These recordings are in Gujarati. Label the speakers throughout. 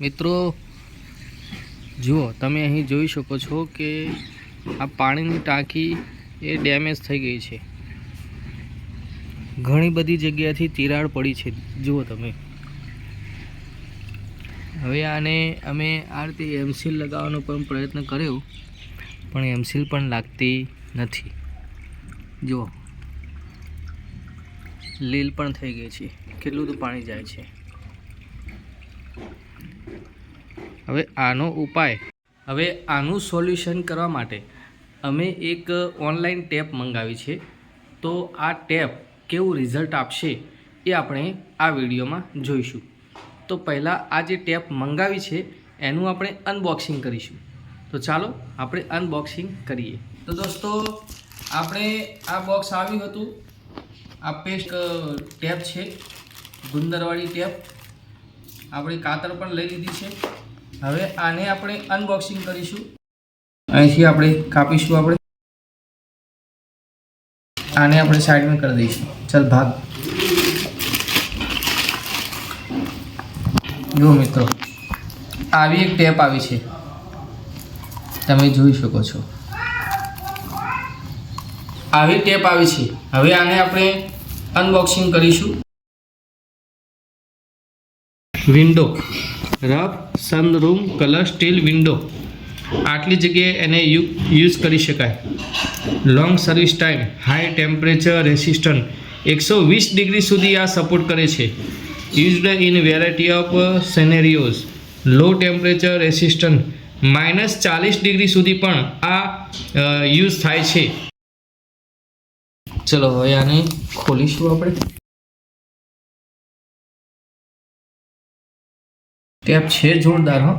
Speaker 1: મિત્રો, જુઓ, તમે અહીં જોઈ શકો છો કે આ પાણીની ટાંકી એ ડેમેજ થઈ ગઈ છે. ઘણી બધી જગ્યાથી તિરાડ પડી છે. જુઓ તમે. હવે આને અમે આ રીતે એમસીલ લગાવવાનો પણ પ્રયત્ન કર્યો, પણ એમસીલ પણ લાગતી નથી. જુઓ. લીલ પણ થઈ ગઈ છે. કેટલું બધું પાણી જાય છે. હવે આનો ઉપાય. હવે આનું સોલ્યુશન કરવા માટે અમે એક ઓનલાઈન ટેપ મંગાવી છે. તો આ ટેપ કેવું રિઝલ્ટ આપશે એ આપણે આ વિડીયોમાં જોઈશું. તો પહેલાં આ જે ટેપ મંગાવી છે, એનું આપણે અનબોક્સિંગ કરીશું. તો ચાલો આપણે અનબોક્સિંગ કરીએ. તો દોસ્તો, આપણે આ બોક્સ આવ્યું હતું. આ પેસ્ટ ટેપ છે, ગુંદરવાળી ટેપ. આપણી કાતર પણ લઈ લીધી છે. હવે આને આપણે અનબોક્સિંગ કરીશું. અહીંથી આપણે કાપીશું આપણે. આને આપણે સાઈડમાં કરી દઈશું. ચાલ, ભાગ. જુઓ મિત્રો, આવી એક ટેપ આવી છે. તમે જોઈ શકો છો. આવી ટેપ આવી છે. હવે આને આપણે અનબોક્સિંગ કરીશું. Window rough sunroom colour steel window આટલી જગ્યાએ એને યુઝ કરી શકાય. Long service time high temperature resistant એકસો વીસ ડિગ્રી સુધી આ સપોર્ટ કરે છે. Used in variety of scenarios low temperature resistant minus ચાલીસ ડિગ્રી સુધી પણ આ યુઝ થાય છે. ચલો હવે આને ખોલીશું આપણે. ટેપ છે જોરદાર, હો.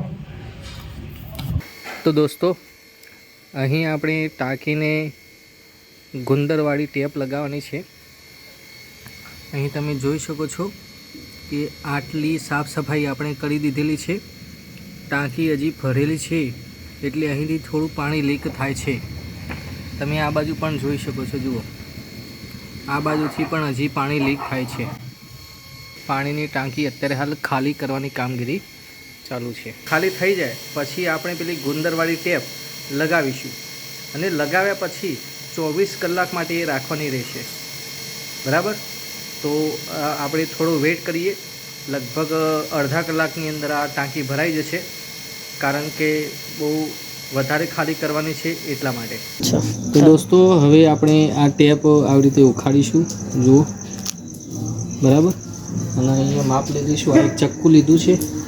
Speaker 1: તો દોસ્તો, અહીં આપણે ટાંકીને ગુંદરવાળી ટેપ લગાવવાની છે. અહીં તમે જોઈ શકો છો કે આટલી સાફ સફાઈ આપણે કરી દીધેલી છે. ટાંકી હજી ભરેલી છે, એટલે અહીંથી થોડું પાણી લીક થાય છે. તમે આ બાજુ પણ જોઈ શકો છો, જુઓ. આ બાજુથી પણ હજી પાણી લીક થાય છે. પાણીની ટાંકી અત્યારે હાલ ખાલી કરવાની કામગીરી. ચાલુ છે. ખાલી થઈ જાય પછી આપણે પેલી ગુંદરવાળી ટેપ લગાવીશું. અને લગાવ્યા પછી ચોવીસ કલાક માટે એ રાખવાની રહેશે. બરાબર? તો આપણે થોડો વેટ કરીએ. લગભગ અડધા કલાકની અંદર આ ટાંકી ભરાઈ જશે. કારણ કે બહુ વધારે ખાલી કરવાની છે એટલા માટે. તો દોસ્તો હવે આપણે આ ટેપ આવી રીતે ઉખાડીશું. જુઓ. બરાબર? અને અહીંયા માપ લઈ લઈશું. આ એક ચક્કુ લીધું છે.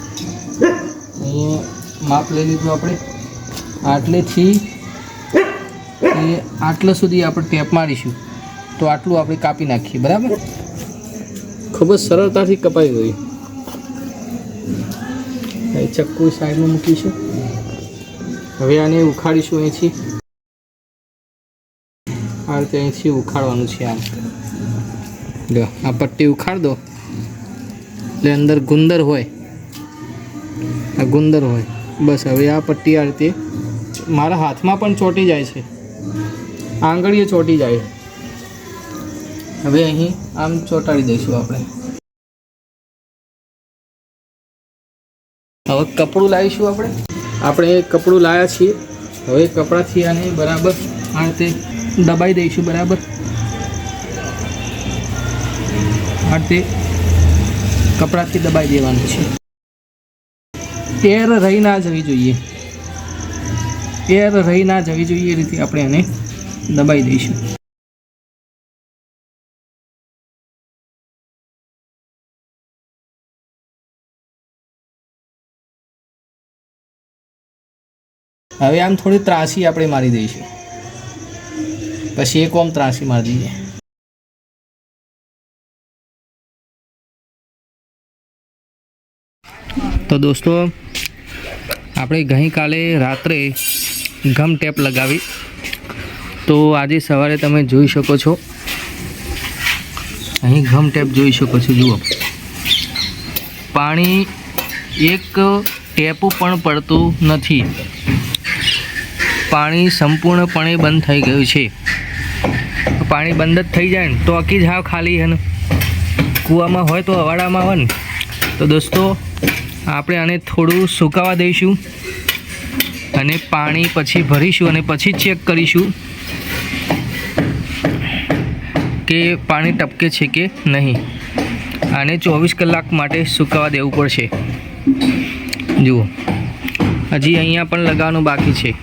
Speaker 1: માપ લઈ લીધું આપણે. આટલેથી એ આટલા સુધી આપણે ટેપ મારીશું. તો આટલું આપણે કાપી નાખીએ, બરાબર? ખૂબ જ સરળતાથી કપાઈ એ ચક્કુ સાઈડમાં મૂકીશું હવે આને ઉખાડીશું અહીંથી. આ રીતે અહીંથી ઉખાડવાનું છે આમ. જો, આ પટ્ટી ઉખાડ દો. એટલે અંદર ગુંદર હોય. આ ગુંદર હોય. બસ, હવે આ પટ્ટી આ રીતે મારા હાથમાં પણ ચોંટી જાય છે. આંગળીએ ચોંટી જાય. હવે અહીં આમ ચોંટાડી દઈશું આપણે. હવે કપડું લાવીશું આપણે. આપણે કપડું લાવ્યા છીએ. હવે કપડાથી આને બરાબર આ રીતે દબાઈ દઈશું બરાબર. આ રીતે કપડાથી દબાઈ દેવાનું છે. એર રહી ના જવી જોઈએ. એર રહી ના જવી જોઈએ એ રીતે આપણે એને દબાઈ દઈશું. હવે આમ થોડી ત્રાસી આપણે મારી દઈશું. પછી એક ઓમ ત્રાસી મારી દઈએ. તો દોસ્તો આપણે ગઈકાલે રાત્રે ગમ ટેપ લગાવી. તો આજે સવારે તમે જોઈ શકો છો. અહીં ગમ ટેપ જોઈ શકો છો, જુઓ. પાણી એક ટેપું પણ પડતું નથી. પાણી સંપૂર્ણપણે બંધ થઈ ગયું છે. પાણી બંધ જ થઈ જાય ને, તો અકી જ હાવ ખાલી હે ને. કૂવામાં હોય તો અવાડામાં આવે ને. તો દોસ્તો આપણે આને થોડું સુકાવા દઈશું અને પાણી પછી ભરીશું અને પછી ચેક કરીશું કે પાણી ટપકે છે કે નહીં. આને ચોવીસ કલાક માટે સુકાવા દેવું પડશે. જુઓ. હજી અહીંયા પણ લગાવવાનું બાકી છે.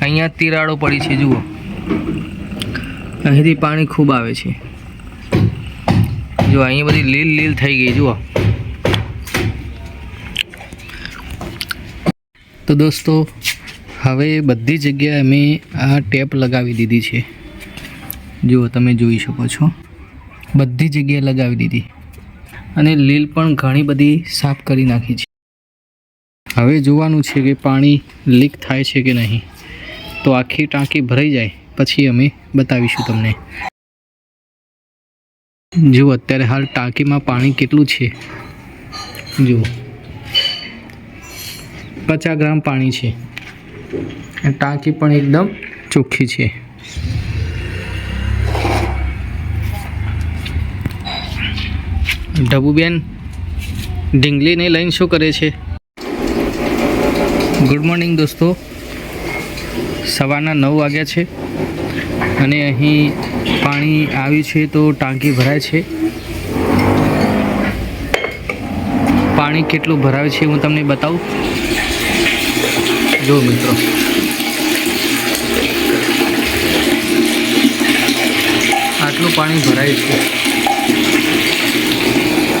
Speaker 1: અહીંયા તિરાડો પડી છે, જુઓ. અહીંથી પાણી ખૂબ આવે છે. જો અહીંયા બધી લીલ લીલ થઈ ગઈ, જુઓ. તો દોસ્તો, હવે બધી જગ્યાએ અમે આ ટેપ લગાવી દીધી છે. જુઓ, તમે જોઈ શકો છો. બધી જગ્યાએ લગાવી દીધી. અને લીલ પણ ઘણી બધી સાફ કરી નાખી છે. હવે જોવાનું છે કે પાણી લીક થાય છે કે નહીં. તો આખી ટાંકી ભરાઈ જાય, પછી અમે બતાવીશું તમને. જુઓ, અત્યારે હાલ ટાંકીમાં પાણી કેટલું છે. જુઓ. પચાસ ગ્રામ પાણી છે. ટાંકી પણ એકદમ ચોખ્ખી છે. ઢબુબેન ઢીંગલીને લઈને શું કરે છે? ગુડ મોર્નિંગ દોસ્તો. સવારના નવ વાગ્યા છે અને અહીં પાણી આવ્યું છે તો ટાંકી ભરાય છે. પાણી કેટલું ભરાવે છે હું તમને બતાવું. જો મિત્રો. આટલું પાણી ભરાય છે.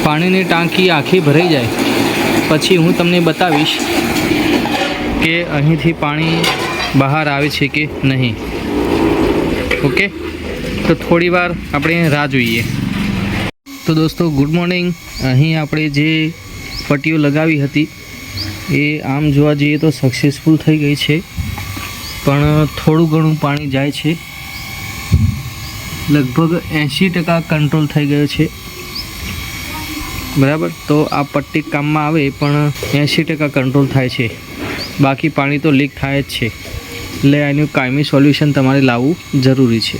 Speaker 1: પાણીની ટાંકી આખી ભરાઈ જાય. પછી હું તમને બતાવીશ કે અહીંથી પાણી બહાર આવે છે કે નહીં. ઓકે? તો થોડી વાર આપણે રાહ જોઈએ. તો દોસ્તો, ગુડ મોર્નિંગ. અહીં આપણે જે પટ્ટીઓ લગાવી હતી એ આમ જોવા જઈએ તો સક્સેસફુલ થઈ ગઈ છે. પણ થોડું ઘણું પાણી જાય છે. લગભગ એંશી ટકા કંટ્રોલ થઈ ગયો છે. બરાબર? તો આ પટ્ટી કામમાં આવે પણ એંશી ટકા કંટ્રોલ થાય છે. બાકી પાણી તો લીક થાય જ છે. એટલે એનું કાયમી સોલ્યુશન તમારે લાવવું જરૂરી છે.